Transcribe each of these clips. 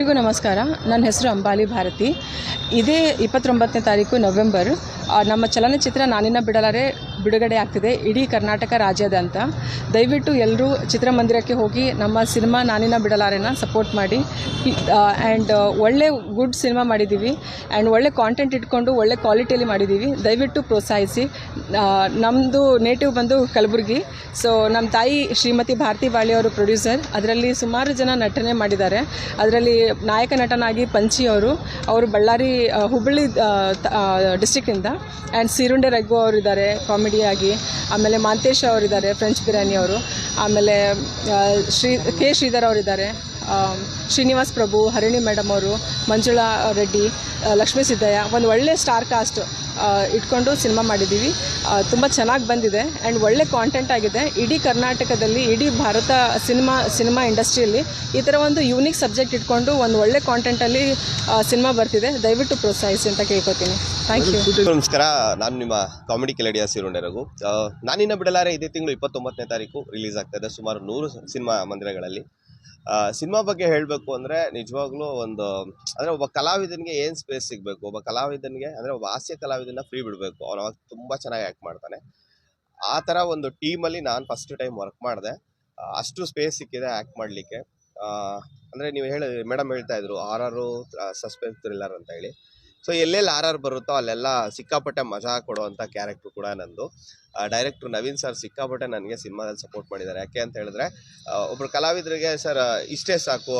ಎಲ್ರಿಗೂ ನಮಸ್ಕಾರ. ನನ್ನ ಹೆಸರು ಅಂಬಾಲಿ ಭಾರತಿ. ಇದೇ ಇಪ್ಪತ್ತೊಂಬತ್ತನೇ ತಾರೀಕು ನವೆಂಬರ್. ನಮ್ಮ ಚಲನಚಿತ್ರ ನಾನಿನ ಬಿಡಲಾರೆ ಬಿಡುಗಡೆ ಆಗ್ತಿದೆ. ಇಡೀ ಕರ್ನಾಟಕ ರಾಜ್ಯದಂತ ದಯವಿಟ್ಟು ಎಲ್ಲರೂ ಚಿತ್ರಮಂದಿರಕ್ಕೆ ಹೋಗಿ ನಮ್ಮ ಸಿನಿಮಾ ನಾನಿನ ಬಿಡಲಾರೆನ ಸಪೋರ್ಟ್ ಮಾಡಿ. ಆ್ಯಂಡ್ ಒಳ್ಳೆ ಗುಡ್ ಸಿನಿಮಾ ಮಾಡಿದ್ದೀವಿ ಆ್ಯಂಡ್ ಒಳ್ಳೆ ಕಾಂಟೆಂಟ್ ಇಟ್ಕೊಂಡು ಒಳ್ಳೆ ಕ್ವಾಲಿಟಿಯಲ್ಲಿ ಮಾಡಿದ್ದೀವಿ ದಯವಿಟ್ಟು ಪ್ರೋತ್ಸಾಹಿಸಿ. ನಮ್ಮದು ನೇಟಿವ್ ಬಂದು ಕಲಬುರಗಿ. ಸೊ ನಮ್ಮ ತಾಯಿ ಶ್ರೀಮತಿ ಭಾರತಿ ಬಾಳಿ ಅವರು ಪ್ರೊಡ್ಯೂಸರ್ ಅದರಲ್ಲಿ ಸುಮಾರು ಜನ ನಟನೆ ಮಾಡಿದ್ದಾರೆ. ಅದರಲ್ಲಿ ನಾಯಕ ನಟನಾಗಿ ಪಂಚಿ ಅವರು. ಅವರು ಬಳ್ಳಾರಿ ಹುಬ್ಬಳ್ಳಿ ಡಿಸ್ಟಿಕ್ಕಿಂದ ಆ್ಯಂಡ್ ಸಿರುಂಡೆ ರಘು ಅವರಿದ್ದಾರೆ ಕಾಮಿಡಿಯಾಗಿ ಆಮೇಲೆ ಮಾಂತೇಶ್ ಅವರಿದ್ದಾರೆ ಫ್ರೆಂಚ್ ಬಿರಿಯಾನಿ ಅವರು. ಆಮೇಲೆ ಶ್ರೀ ಕೆ ಶ್ರೀಧರ್ ಅವರಿದ್ದಾರೆ. ಶ್ರೀನಿವಾಸ್ ಪ್ರಭು ಹರಿಣಿ ಮೇಡಮ್ ಅವರು ಮಂಜುಳಾ ರೆಡ್ಡಿ ಲಕ್ಷ್ಮೀ ಸಿದ್ದಯ್ಯ ಒಂದು ಒಳ್ಳೆ ಸ್ಟಾರ್ ಕಾಸ್ಟ್ ಇಟ್ಕೊಂಡು ಸಿನಿಮಾ ಮಾಡಿದ್ದೀವಿ ತುಂಬ ಚೆನ್ನಾಗಿ ಬಂದಿದೆ ಆ್ಯಂಡ್ ಒಳ್ಳೆ ಕಾಂಟೆಂಟ್ ಆಗಿದೆ. ಇಡೀ ಕರ್ನಾಟಕದಲ್ಲಿ ಇಡೀ ಭಾರತ ಸಿನಿಮಾ ಸಿನಿಮಾ ಇಂಡಸ್ಟ್ರಿಯಲ್ಲಿ ಈ ಥರ ಒಂದು ಯೂನಿಕ್ ಸಬ್ಜೆಕ್ಟ್ ಇಟ್ಕೊಂಡು ಒಂದು ಒಳ್ಳೆ ಕಾಂಟೆಂಟಲ್ಲಿ ಸಿನಿಮಾ ಬರ್ತಿದೆ. ದಯವಿಟ್ಟು ಪ್ರೋತ್ಸಾಹಿಸಿ ಅಂತ ಕೇಳ್ಕೊತೀನಿ. ಥ್ಯಾಂಕ್ ಯು ನಮಸ್ಕಾರ. ನಾನು ನಿಮ್ಮ ಕಾಮಿಡಿ ಕೆಲಡಿಯ ಸಿರುಂಡೆ ರಘು. ಆ, ನಾನಿನ್ನ ಬಿಡಲಾರೆ ಇದೇ ತಿಂಗಳು ಇಪ್ಪತ್ತೊಂಬತ್ತನೇ ತಾರೀಕು ರಿಲೀಸ್ ಆಗ್ತಾ ಇದೆ. ಸುಮಾರು ನೂರು ಸಿನಿಮಾ ಮಂದಿರಗಳಲ್ಲಿ. ಸಿನಿಮಾ ಬಗ್ಗೆ ಹೇಳಬೇಕು ಅಂದರೆ ನಿಜವಾಗ್ಲೂ ಒಂದು, ಅಂದರೆ ಒಬ್ಬ ಕಲಾವಿದನಿಗೆ ಏನು ಸ್ಪೇಸ್ ಸಿಗಬೇಕು? ಒಬ್ಬ ಕಲಾವಿದನಿಗೆ, ಅಂದರೆ ಒಬ್ಬ ಹಾಸ್ಯ ಕಲಾವಿದನ ಫ್ರೀ ಬಿಡಬೇಕು. ಅವನು ಅವಾಗ ತುಂಬ ಚೆನ್ನಾಗಿ ಆ್ಯಕ್ಟ್ ಮಾಡ್ತಾನೆ. ಆ ಥರ ಒಂದು ಟೀಮಲ್ಲಿ ನಾನು ಫಸ್ಟ್ ಟೈಮ್ ವರ್ಕ್ ಮಾಡಿದೆ. ಅಷ್ಟು ಸ್ಪೇಸ್ ಸಿಕ್ಕಿದೆ ಆ್ಯಕ್ಟ್ ಮಾಡಲಿಕ್ಕೆ. ಅಂದರೆ ನೀವು ಹೇಳಿ ಮೇಡಮ್ ಹೇಳ್ತಾ ಇದ್ರು ಆರ್ ಸಸ್ಪೆನ್ಸ್ ಥ್ರಿಲ್ಲರ್ ಅಂತ ಹೇಳಿ. ಸೊ ಎಲ್ಲೆಲ್ಲಿ ಆರ್ ಆರ್ ಬರುತ್ತೋ ಅಲ್ಲೆಲ್ಲ ಸಿಕ್ಕಾಪಟ್ಟೆ ಮಜಾ ಕೊಡುವಂಥ ಕ್ಯಾರೆಕ್ಟ್ರು ಕೂಡ ನಂದು. ಡೈರೆಕ್ಟ್ರು ನವೀನ್ ಸರ್ ಸಿಕ್ಕಾಪಟ್ಟೆ ನನಗೆ ಸಿನಿಮಾದಲ್ಲಿ ಸಪೋರ್ಟ್ ಮಾಡಿದ್ದಾರೆ. ಯಾಕೆ ಅಂತ ಹೇಳಿದ್ರೆ ಒಬ್ರು ಕಲಾವಿದರಿಗೆ ಸರ್ ಇಷ್ಟೇ ಸಾಕು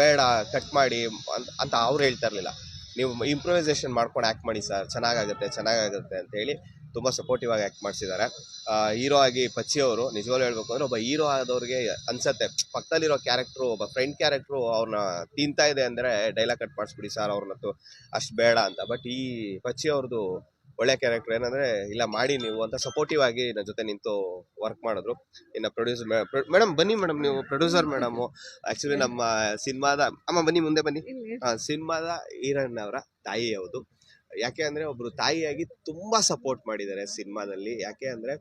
ಬೇಡ ಕಟ್ ಮಾಡಿ ಅಂತ ಅಂತ ಅವ್ರು ಹೇಳ್ತಾ ಇರಲಿಲ್ಲ. ನೀವು ಇಂಪ್ರೂವೈಸೇಷನ್ ಮಾಡ್ಕೊಂಡು ಆ್ಯಕ್ಟ್ ಮಾಡಿ ಸರ್ ಚೆನ್ನಾಗಾಗುತ್ತೆ ಚೆನ್ನಾಗಾಗುತ್ತೆ ಅಂತ ಹೇಳಿ ತುಂಬ ಸಪೋರ್ಟಿವ್ ಆಗಿ ಆ್ಯಕ್ಟ್ ಮಾಡಿಸಿದ್ದಾರೆ. ಹೀರೋ ಆಗಿ ಪಚ್ಚಿ ಅವರು ನಿಜವಾಗ್ಲೂ ಹೇಳ್ಬೇಕು ಅಂದರೆ ಒಬ್ಬ ಹೀರೋ ಆದವ್ರಿಗೆ ಅನ್ಸತ್ತೆ. ಪಕ್ಕದಲ್ಲಿರೋ ಕ್ಯಾರೆಕ್ಟ್ರು ಒಬ್ಬ ಫ್ರೆಂಡ್ ಕ್ಯಾರೆಕ್ಟ್ರು ಅವ್ರನ್ನ ತಿಂತಾ ಇದೆ ಅಂದರೆ ಡೈಲಾಗ್ ಕಟ್ ಮಾಡಿಸ್ಬಿಡಿ ಸರ್ ಅವ್ರನ್ನತ್ತು ಅಷ್ಟು ಬೇಡ ಅಂತ. ಬಟ್ ಈ ಪಚ್ಚಿ ಅವ್ರದ್ದು ಒಳ್ಳೆ ಕ್ಯಾರೆಕ್ಟರ್ ಏನಂದರೆ ಇಲ್ಲ ಮಾಡಿ ನೀವು ಅಂತ ಸಪೋರ್ಟಿವ್ ಆಗಿ ನನ್ನ ಜೊತೆ ನಿಂತು ವರ್ಕ್ ಮಾಡಿದ್ರು. ಇನ್ನು ಪ್ರೊಡ್ಯೂಸರ್ ಮೇಡಮ್ ಬನ್ನಿ ಮೇಡಮ್ ನೀವು ಪ್ರೊಡ್ಯೂಸರ್ ಮೇಡಮು ಆ್ಯಕ್ಚುಲಿ ನಮ್ಮ ಸಿನಿಮಾದ ಅಮ್ಮ ಬನ್ನಿ ಮುಂದೆ ಬನ್ನಿ. ಸಿನಿಮಾದ ಹೀರೋಯಿನ್ ಅವರ ತಾಯಿ ಹೌದು ಯಾಕೆ ಅಂದರೆ ಒಬ್ಬರು ತಾಯಿಯಾಗಿ ತುಂಬ ಸಪೋರ್ಟ್ ಮಾಡಿದ್ದಾರೆ ಸಿನಿಮಾದಲ್ಲಿ. ಯಾಕೆ ಅಂದರೆ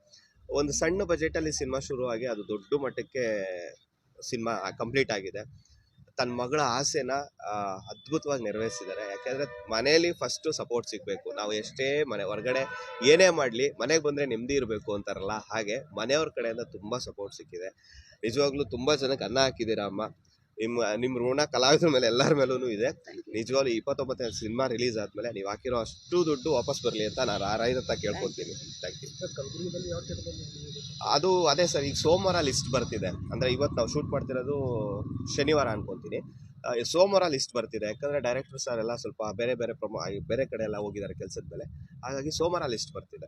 ಒಂದು ಸಣ್ಣ ಬಜೆಟಲ್ಲಿ ಸಿನಿಮಾ ಶುರುವಾಗಿ ಅದು ದೊಡ್ಡ ಮಟ್ಟಕ್ಕೆ ಸಿನಿಮಾ ಕಂಪ್ಲೀಟ್ ಆಗಿದೆ. ತನ್ನ ಮಗಳ ಆಸೆನ ಅದ್ಭುತವಾಗಿ ನೆರವೇರಿಸಿದ್ದಾರೆ. ಯಾಕೆಂದರೆ ಮನೆಯಲ್ಲಿ ಫಸ್ಟು ಸಪೋರ್ಟ್ ಸಿಗಬೇಕು. ನಾವು ಎಷ್ಟೇ ಮನೆ, ಹೊರಗಡೆ ಏನೇ ಮಾಡಲಿ, ಮನೆಗೆ ಬಂದರೆ ನೆಮ್ಮದಿ ಇರಬೇಕು ಅಂತಾರಲ್ಲ, ಹಾಗೆ ಮನೆಯವ್ರ ಕಡೆಯಿಂದ ತುಂಬ ಸಪೋರ್ಟ್ ಸಿಕ್ಕಿದೆ. ನಿಜವಾಗ್ಲೂ ತುಂಬ ಜನಕ್ಕೆ ಅನ್ನ ಹಾಕಿದ್ದೀರಾ ಅಮ್ಮ? ನಿಮ್ಮ ನಿಮ್ಮ ಋಣ ಕಲಾವಿದರ ಮೇಲೆ ಎಲ್ಲರ ಮೇಲೂ ಇದೆ. ನಿಜವಾಗ್ಲೂ ಇಪ್ಪತ್ತೊಂಬತ್ತನೇ ಸಿನಿಮಾ ರಿಲೀಸ್ ಆದಮೇಲೆ ನೀವು ಹಾಕಿರೋ ಅಷ್ಟು ದುಡ್ಡು ವಾಪಸ್ ಬರಲಿ ಅಂತ ನಾನು ರಾರಾಯದ ಹತ್ರ ಕೇಳ್ಕೊತೀನಿ ಥ್ಯಾಂಕ್ ಯು ಅದು ಅದೇ ಸರ್ ಈಗ ಸೋಮವಾರ ಲಿಸ್ಟ್ ಬರ್ತಿದೆ. ಅಂದರೆ ಇವತ್ತು ನಾವು ಶೂಟ್ ಮಾಡ್ತಿರೋದು ಶನಿವಾರ ಅನ್ಕೊತೀನಿ. ಸೋಮವಾರ ಲಿಸ್ಟ್ ಬರ್ತಿದೆ. ಯಾಕಂದರೆ ಡೈರೆಕ್ಟರ್ ಸರ್ ಎಲ್ಲ ಸ್ವಲ್ಪ ಬೇರೆ ಬೇರೆ ಪ್ರಮೋ ಬೇರೆ ಕಡೆ ಎಲ್ಲ ಹೋಗಿದ್ದಾರೆ ಕೆಲಸದ ಮೇಲೆ. ಹಾಗಾಗಿ ಸೋಮವಾರ ಲಿಸ್ಟ್ ಬರ್ತಿದೆ.